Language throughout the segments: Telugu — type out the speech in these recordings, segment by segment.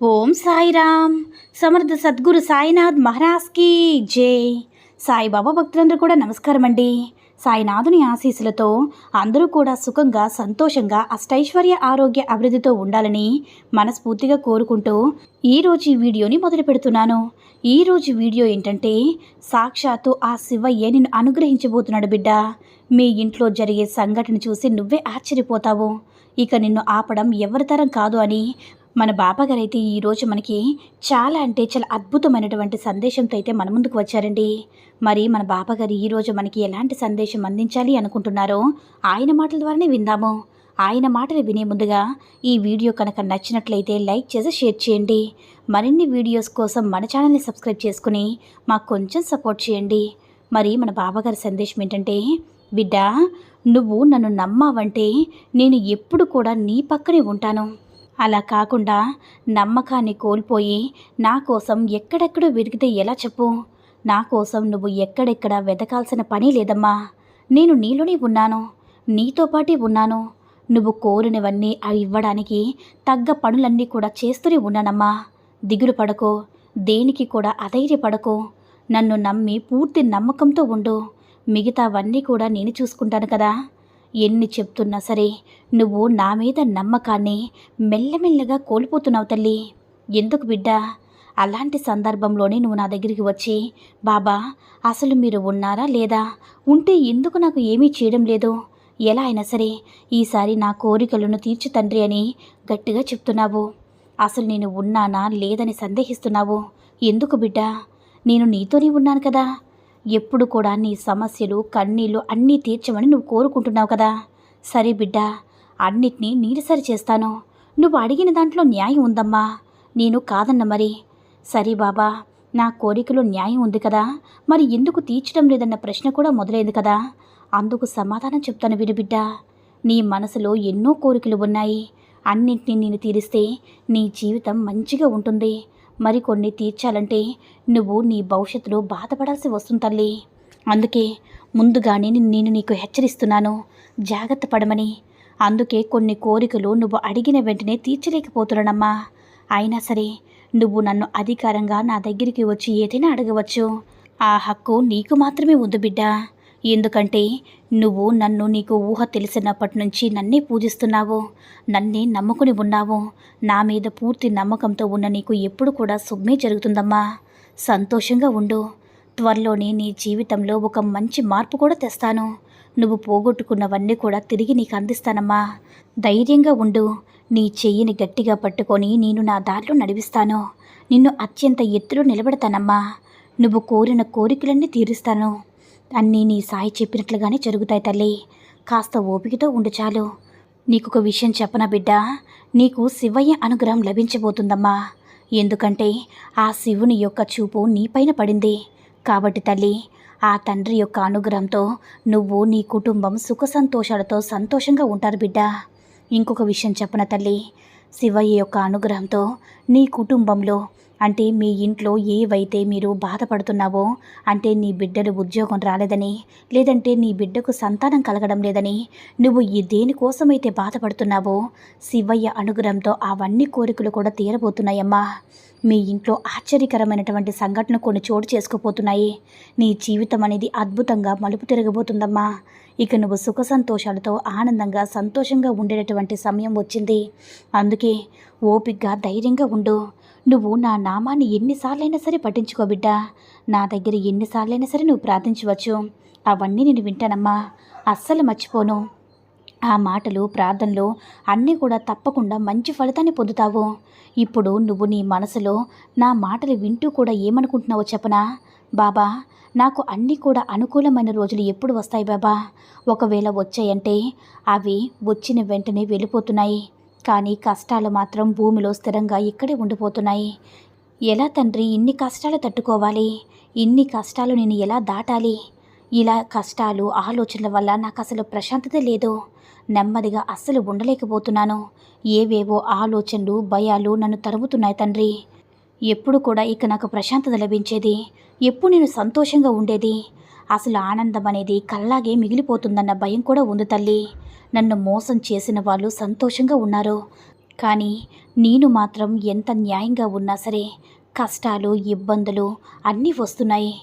ఓం సాయిరామ్. సమర్థ సద్గురు సాయినాథ్ మహారాజ్కి జై. సాయిబాబా భక్తులందరూ కూడా నమస్కారం అండి సాయినాథుని ఆశీస్సులతో అందరూ కూడా సుఖంగా సంతోషంగా అష్టైశ్వర్య ఆరోగ్య అభివృద్ధితో ఉండాలని మనస్ఫూర్తిగా కోరుకుంటూ ఈరోజు ఈ వీడియోని మొదలు పెడుతున్నాను. ఈరోజు వీడియో ఏంటంటే సాక్షాత్తు ఆ శివయ్య నిన్ను అనుగ్రహించబోతున్నాడు బిడ్డ. మీ ఇంట్లో జరిగే సంఘటన చూసి నువ్వే ఆశ్చర్యపోతావు. ఇక నిన్ను ఆపడం ఎవరి తరం కాదు అని మన బాబాగారు అయితే ఈరోజు మనకి చాలా అంటే చాలా అద్భుతమైనటువంటి సందేశంతో అయితే మన ముందుకు వచ్చారండి. మరి మన బాబాగారు ఈరోజు మనకి ఎలాంటి సందేశం అందించాలి అనుకుంటున్నారో ఆయన మాటల ద్వారానే విందాము. ఆయన మాటలు వినే ముందుగా ఈ వీడియో కనుక నచ్చినట్లయితే లైక్ చేసి షేర్ చేయండి. మరిన్ని వీడియోస్ కోసం మన ఛానల్ని సబ్స్క్రైబ్ చేసుకుని మాకు కొంచెం సపోర్ట్ చేయండి. మరి మన బాబాగారి సందేశం ఏంటంటే బిడ్డ నువ్వు నన్ను నమ్మావంటే నేను ఎప్పుడు కూడా నీ పక్కనే ఉంటాను. అలా కాకుండా నమ్మకాన్ని కోల్పోయి నా కోసం ఎక్కడెక్కడో వెతికితే ఎలా చెప్పు? నా కోసం నువ్వు ఎక్కడెక్కడ వెతకాల్సిన పని లేదమ్మా. నేను నీలోనే ఉన్నాను. నీతో పాటే ఉన్నాను. నువ్వు కోరినవన్నీ అవి ఇవ్వడానికి తగ్గ పనులన్నీ కూడా చేస్తూనే ఉన్నానమ్మా. దిగులు పడకో. దేనికి కూడా అధైర్యపడకో. నన్ను నమ్మి పూర్తి నమ్మకంతో ఉండు. మిగతావన్నీ కూడా నేను చూసుకుంటాను కదా. ఎన్ని చెప్తున్నా సరే నువ్వు నా మీద నమ్మకాన్ని మెల్లమెల్లగా కోల్పోతున్నావు తల్లి. ఎందుకు బిడ్డ? అలాంటి సందర్భంలోనే నువ్వు నా దగ్గరికి వచ్చి బాబా అసలు మీరు ఉన్నారా లేదా? ఉంటే ఎందుకు నాకు ఏమీ చేయడం లేదు? ఎలా అయినా సరే ఈసారి నా కోరికలను తీర్చు తండ్రి అని గట్టిగా చెప్తున్నావు. అసలు నేను ఉన్నానా లేదని సందేహిస్తున్నావు. ఎందుకు బిడ్డ? నేను నీతోనే ఉన్నాను కదా. ఎప్పుడు కూడా నీ సమస్యలు కన్నీళ్ళు అన్నీ తీర్చమని నువ్వు కోరుకుంటున్నావు కదా. సరే బిడ్డ అన్నిటినీ నీరు సరి చేస్తాను. నువ్వు అడిగిన దాంట్లో న్యాయం ఉందమ్మా. నేను కాదన్న మరి. సరే బాబా నా కోరికలో న్యాయం ఉంది కదా. మరి ఎందుకు తీర్చడం లేదన్న ప్రశ్న కూడా మొదలైంది కదా. అందుకు సమాధానం చెప్తాను విను బిడ్డ. నీ మనసులో ఎన్నో కోరికలు ఉన్నాయి. అన్నింటినీ నేను తీరిస్తే నీ జీవితం మంచిగా ఉంటుంది. మరికొన్ని తీర్చాలంటే నువ్వు నీ భవిష్యత్తులో బాధపడాల్సి వస్తుంది తల్లి. అందుకే ముందుగానే నేను నీకు హెచ్చరిస్తున్నాను. జాగ్రత్త పడమని. అందుకే కొన్ని కోరికలు నువ్వు అడిగిన వెంటనే తీర్చలేకపోతున్నానమ్మా. అయినా సరే నువ్వు నన్ను అధికారంగా నా దగ్గరికి వచ్చి ఏదైనా అడగవచ్చు. ఆ హక్కు నీకు మాత్రమే ఉంది బిడ్డ. ఎందుకంటే నువ్వు నన్ను నీకు ఊహ తెలిసినప్పటి నుంచి నన్నే పూజిస్తున్నావు నన్నే నమ్ముకుని ఉన్నావు. నా మీద పూర్తి నమ్మకంతో ఉన్న నీకు ఎప్పుడు కూడా శుభమే జరుగుతుందమ్మా. సంతోషంగా ఉండు. త్వరలోనే నీ జీవితంలో ఒక మంచి మార్పు కూడా తెస్తాను. నువ్వు పోగొట్టుకున్నవన్నీ కూడా తిరిగి నీకు అందిస్తానమ్మా. ధైర్యంగా ఉండు. నీ చెయ్యిని గట్టిగా పట్టుకొని నేను నా దారిలో నడిపిస్తాను. నిన్ను అత్యంత ఎత్తులో నిలబెడతానమ్మా. నువ్వు కోరిన కోరికలన్నీ తీరుస్తాను. అన్నీ నీ సాయి చెప్పినట్లుగానే జరుగుతాయి తల్లి. కాస్త ఓపికతో ఉండు చాలు. నీకొక విషయం చెప్పనా బిడ్డ? నీకు శివయ్య అనుగ్రహం లభించబోతుందమ్మా. ఎందుకంటే ఆ శివుని యొక్క చూపు నీపైన పడింది. కాబట్టి తల్లి ఆ తండ్రి యొక్క అనుగ్రహంతో నువ్వు నీ కుటుంబం సుఖ సంతోషాలతో సంతోషంగా ఉంటారు బిడ్డ. ఇంకొక విషయం చెప్పన తల్లి? శివయ్య యొక్క అనుగ్రహంతో నీ కుటుంబంలో అంటే మీ ఇంట్లో ఏవైతే మీరు బాధపడుతున్నావో అంటే నీ బిడ్డలు ఉద్యోగం రాలేదని లేదంటే నీ బిడ్డకు సంతానం కలగడం లేదని నువ్వు ఈ దేనికోసమైతే బాధపడుతున్నావో శివయ్య అనుగ్రహంతో అవన్నీ కోరికలు కూడా తీరబోతున్నాయమ్మా. మీ ఇంట్లో ఆశ్చర్యకరమైనటువంటి సంఘటన కొన్ని చోటు చేసుకోపోతున్నాయి. నీ జీవితం అనేది అద్భుతంగా మలుపు తిరగబోతుందమ్మా. ఇక నువ్వు సుఖ సంతోషాలతో ఆనందంగా సంతోషంగా ఉండేటటువంటి సమయం వచ్చింది. అందుకే ఓపిగ్గా ధైర్యంగా ఉండు. నువ్వు నా నామాన్ని ఎన్నిసార్లైనా సరే పట్టించుకో బిడ్డా. నా దగ్గర ఎన్నిసార్లైనా సరే నువ్వు ప్రార్థించవచ్చు. అవన్నీ నేను వింటానమ్మా. అస్సలు మర్చిపోను. ఆ మాటలు ప్రార్థనలు అన్నీ కూడా తప్పకుండా మంచి ఫలితాన్ని పొందుతావు. ఇప్పుడు నువ్వు నీ మనసులో నా మాటలు వింటూ కూడా ఏమనుకుంటున్నావో చెప్పనా? బాబా నాకు అన్నీ కూడా అనుకూలమైన రోజులు ఎప్పుడు వస్తాయి బాబా? ఒకవేళ వచ్చాయంటే అవి వచ్చిన వెంటనే వెళ్ళిపోతున్నాయి. కానీ కష్టాలు మాత్రం భూమిలో స్థిరంగా ఇక్కడే ఉండిపోతున్నాయి. ఎలా తండ్రి ఇన్ని కష్టాలు తట్టుకోవాలి? ఇన్ని కష్టాలు నేను ఎలా దాటాలి? ఇలా కష్టాలు ఆలోచనల వల్ల నాకు అసలు ప్రశాంతత లేదు. నెమ్మదిగా అస్సలు ఉండలేకపోతున్నాను. ఏవేవో ఆలోచనలు భయాలు నన్ను తరుముతున్నాయి తండ్రి. ఎప్పుడు కూడా ఇక నాకు ప్రశాంతత లభించేది? ఎప్పుడు నేను సంతోషంగా ఉండేది? అసలు ఆనందం అనేది కల్లాగే మిగిలిపోతుందన్న భయం కూడా ఉంది తల్లి. నన్ను మోసం చేసిన వాళ్ళు సంతోషంగా ఉన్నారు. కానీ నేను మాత్రం ఎంత న్యాయంగా ఉన్నా సరే కష్టాలు ఇబ్బందులు అన్నీ వస్తున్నాయి.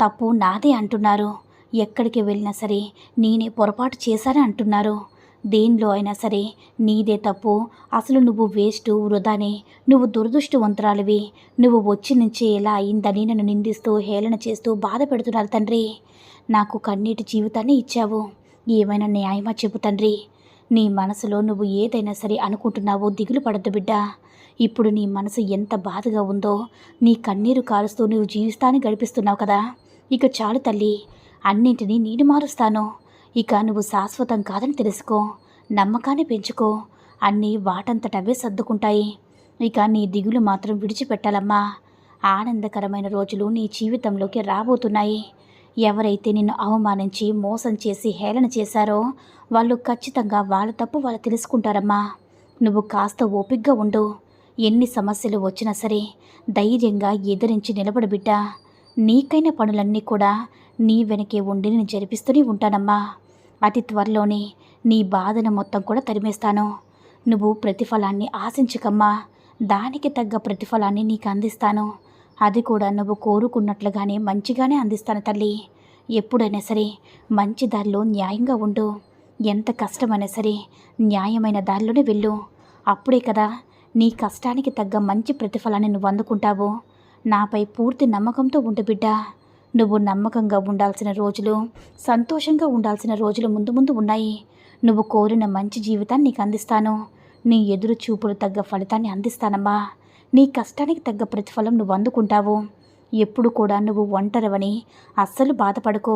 తప్పు నాదే అంటున్నారు. ఎక్కడికి వెళ్ళినా సరే నేనే పొరపాటు చేశానని అంటున్నారు. దేనిలో అయినా సరే నీదే తప్పు. అసలు నువ్వు వేస్ట్ వృధానే. నువ్వు దురదృష్టవంతురాలివి. నువ్వు వచ్చి నుంచే ఎలా అయిందని నన్ను నిందిస్తూ హేళన చేస్తూ బాధ పెడుతున్నారు తండ్రి. నాకు కన్నీటి జీవితాన్ని ఇచ్చావు. ఏమైనా న్యాయమా చెప్పు తండ్రి. నీ మనసులో నువ్వు ఏదైనా సరే అనుకుంటున్నావో దిగులు పడద్దు బిడ్డ. ఇప్పుడు నీ మనసు ఎంత బాధగా ఉందో నీ కన్నీరు కారుస్తూ నువ్వు జీవిస్తాన్ని గడిపిస్తున్నావు కదా. ఇక చాలు తల్లి అన్నింటినీ నేను మారుస్తాను. ఇక నువ్వు శాశ్వతం కాదని తెలుసుకో నమ్మకాన్ని పెంచుకో. అన్నీ వాటంతటవే సర్దుకుంటాయి. ఇక నీ దిగులు మాత్రం విడిచిపెట్టాలమ్మా. ఆనందకరమైన రోజులు నీ జీవితంలోకి రాబోతున్నాయి. ఎవరైతే నిన్ను అవమానించి మోసం చేసి హేళన చేశారో వాళ్ళు ఖచ్చితంగా వాళ్ళ తప్పు వాళ్ళు తెలుసుకుంటారమ్మా. నువ్వు కాస్త ఓపిగ్గా ఉండు. ఎన్ని సమస్యలు వచ్చినా సరే ధైర్యంగా ఎదిరించి నిలబడు బిడ్డ. నీకైన పనులన్నీ కూడా నీ వెనకే ఉండి నేను జరిపిస్తూనే ఉంటానమ్మా. అతి త్వరలోనే నీ బాధను మొత్తం కూడా తరిమేస్తాను. నువ్వు ప్రతిఫలాన్ని ఆశించకమ్మా. దానికి తగ్గ ప్రతిఫలాన్ని నీకు అందిస్తాను. అది కూడా నువ్వు కోరుకున్నట్లుగానే మంచిగానే అందిస్తాను తల్లి. ఎప్పుడైనా సరే మంచి దారిలో న్యాయంగా ఉండు. ఎంత కష్టమైనా సరే న్యాయమైన దారిలోనే వెళ్ళు. అప్పుడే కదా నీ కష్టానికి తగ్గ మంచి ప్రతిఫలాన్ని నువ్వు అందుకుంటావు. నాపై పూర్తి నమ్మకంతో ఉండు బిడ్డ. నువ్వు నమ్మకంగా ఉండాల్సిన రోజులు సంతోషంగా ఉండాల్సిన రోజులు ముందు ముందు ఉన్నాయి. నువ్వు కోరిన మంచి జీవితాన్ని నీకు అందిస్తాను. నీ ఎదురు చూపులు తగ్గ ఫలితాన్ని అందిస్తానమ్మా. నీ కష్టానికి తగ్గ ప్రతిఫలం నువ్వు అందుకుంటావు. ఎప్పుడు కూడా నువ్వు ఒంటరివని అస్సలు బాధపడుకో.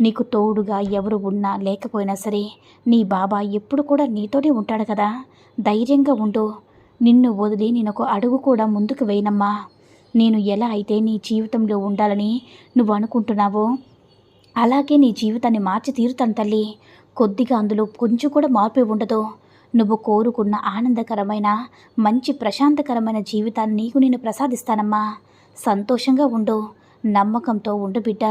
నీకు తోడుగా ఎవరు ఉన్నా లేకపోయినా సరే నీ బాబా ఎప్పుడు కూడా నీతోనే ఉంటాడు కదా. ధైర్యంగా ఉండు. నిన్ను వదిలి నేను ఒక అడుగు కూడా ముందుకు వేయనమ్మా. నేను ఎలా అయితే నీ జీవితంలో ఉండాలని నువ్వు అనుకుంటున్నావో అలాగే నీ జీవితాన్ని మార్చి తీరుతాను తల్లి. కొద్దిగా అందులో కొంచెం కూడా మార్పు ఉండదు. నువ్వు కోరుకున్న ఆనందకరమైన మంచి ప్రశాంతకరమైన జీవితాన్ని నీకు నేను ప్రసాదిస్తానమ్మా. సంతోషంగా ఉండు నమ్మకంతో ఉండు బిడ్డ.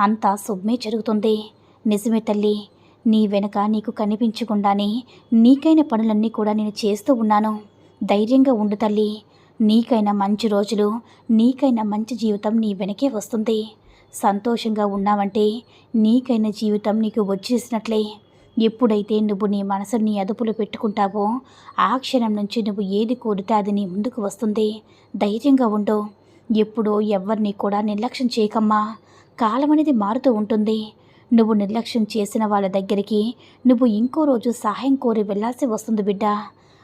అంతా శుభమే జరుగుతుంది. నిజమే తల్లి నీ వెనుక నీకు కనిపించకుండానే నీకైన పనులన్నీ కూడా నేను చేస్తూ ఉన్నాను. ధైర్యంగా ఉండు తల్లి నీకైనా మంచి రోజులు నీకైనా మంచి జీవితం నీ వెనకే వస్తుంది. సంతోషంగా ఉన్నావంటే నీకైన జీవితం నీకు వచ్చేసినట్లే. ఎప్పుడైతే నువ్వు నీ మనసుని నీ అదుపులో పెట్టుకుంటావో ఆ క్షణం నుంచి నువ్వు ఏది కోరితే అది నీ ముందుకు వస్తుంది. ధైర్యంగా ఉండు. ఎప్పుడో ఎవరిని కూడా నిర్లక్ష్యం చేయకమ్మా. కాలం అనేది మారుతూ ఉంటుంది. నువ్వు నిర్లక్ష్యం చేసిన వాళ్ళ దగ్గరికి నువ్వు ఇంకో రోజు సహాయం కోరి వెళ్ళాల్సి వస్తుంది బిడ్డ.